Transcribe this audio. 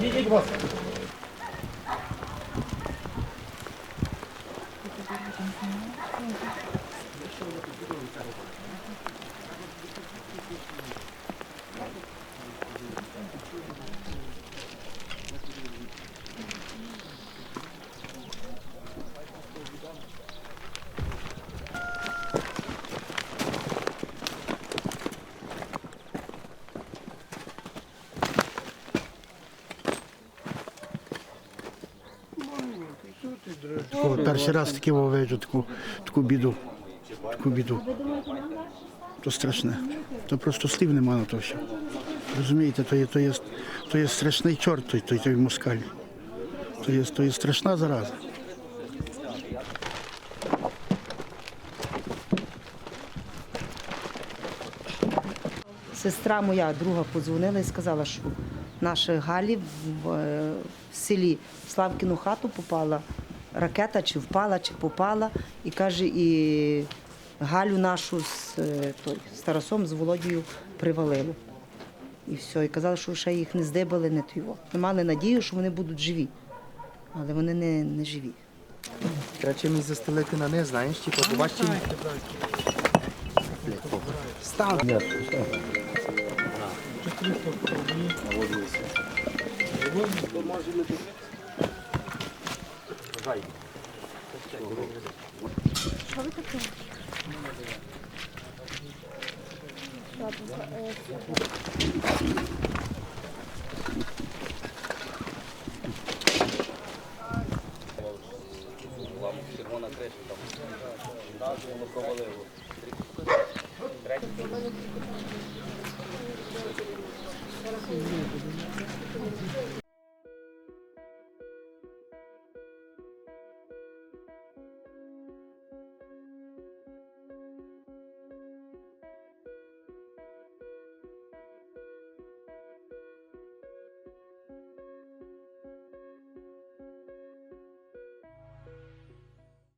右行きます。Перший раз таки вижу таку, таку біду. Таку біду. То страшне. То просто слів нема на то все. Розумієте, то є, то є, то є страшний чорт, той, той, той москаль. То є, то є страшна зараза. Сестра моя, друга, подзвонила і сказала, що наша Галі в, е, в селі в Славкіну хату попала ракета, чи впала, чи попала. І каже, і Галю нашу з е, той, з з Володією привалило. І все. І казали, що ще їх не здибали, не тиво. Мали надію, що вони будуть живі, але вони не не живі. Краще мені застелити на них, знаєш, типу, чи побачимо. Став. Що ви таке? Червона криша там провалило. Третій.